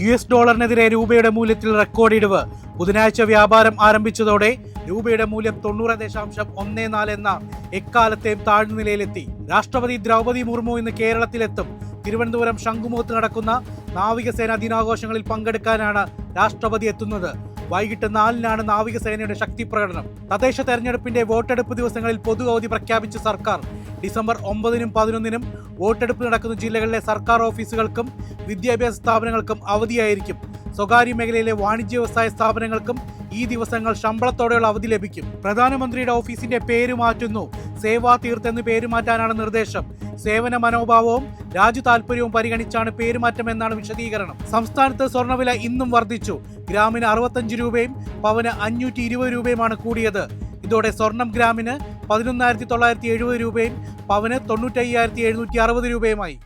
U S ഡോളറിനെതിരെ രൂപയുടെ മൂല്യത്തിൽ record ഇടിവ്. ബുധനാഴ്ച വ്യാപാരം ആരംഭിച്ചതോടെ രൂപയുടെ മൂല്യം തൊണ്ണൂറ് ദശാംശം ഒന്നേ നാല് എന്ന എക്കാലത്തെയും താഴ്ന്ന നിലയിലെത്തി. രാഷ്ട്രപതി ദ്രൗപതി മുർമു ഇന്ന് കേരളത്തിലെത്തും. തിരുവനന്തപുരം ശംഖുമുഖത്ത് നടക്കുന്ന നാവികസേനാ ദിനാഘോഷങ്ങളിൽ പങ്കെടുക്കാനാണ് രാഷ്ട്രപതി എത്തുന്നത്. വൈകിട്ട് നാലിനാണ് നാവികസേനയുടെ ശക്തി പ്രകടനം തദ്ദേശ തെരഞ്ഞെടുപ്പിന്റെ വോട്ടെടുപ്പ് ദിവസങ്ങളിൽ പൊതു അവധി പ്രഖ്യാപിച്ച സർക്കാർ ഡിസംബർ ഒമ്പതിനും പതിനൊന്നിനും വോട്ടെടുപ്പ് നടക്കുന്ന ജില്ലകളിലെ സർക്കാർ ഓഫീസുകൾക്കും വിദ്യാഭ്യാസ സ്ഥാപനങ്ങൾക്കും അവധിയായിരിക്കും. സ്വകാര്യ മേഖലയിലെ വാണിജ്യ വ്യവസായ സ്ഥാപനങ്ങൾക്കും ഈ ദിവസങ്ങൾ ശമ്പളത്തോടെയുള്ള അവധി ലഭിക്കും. പ്രധാനമന്ത്രിയുടെ ഓഫീസിന്റെ പേര് മാറ്റുന്നു. സേവാ തീർത്ത് എന്ന് പേര് മാറ്റാനാണ് നിർദ്ദേശം. സേവന മനോഭാവവും രാജ്യ താല്പര്യവും പരിഗണിച്ചാണ് പേരുമാറ്റം എന്നാണ് വിശദീകരണം. സംസ്ഥാനത്ത് സ്വർണവില ഇന്നും വർദ്ധിച്ചു. ഗ്രാമിന് അറുപത്തഞ്ച് രൂപയും പവന് അഞ്ഞൂറ്റി ഇരുപത് രൂപയുമാണ് കൂടിയത്. ഇതോടെ സ്വർണം ഗ്രാമിന് പതിനൊന്നായിരത്തി തൊള്ളായിരത്തി എഴുപത് രൂപയും പവന് തൊണ്ണൂറ്റയ്യായിരത്തി എഴുന്നൂറ്റി അറുപത് രൂപയുമായി.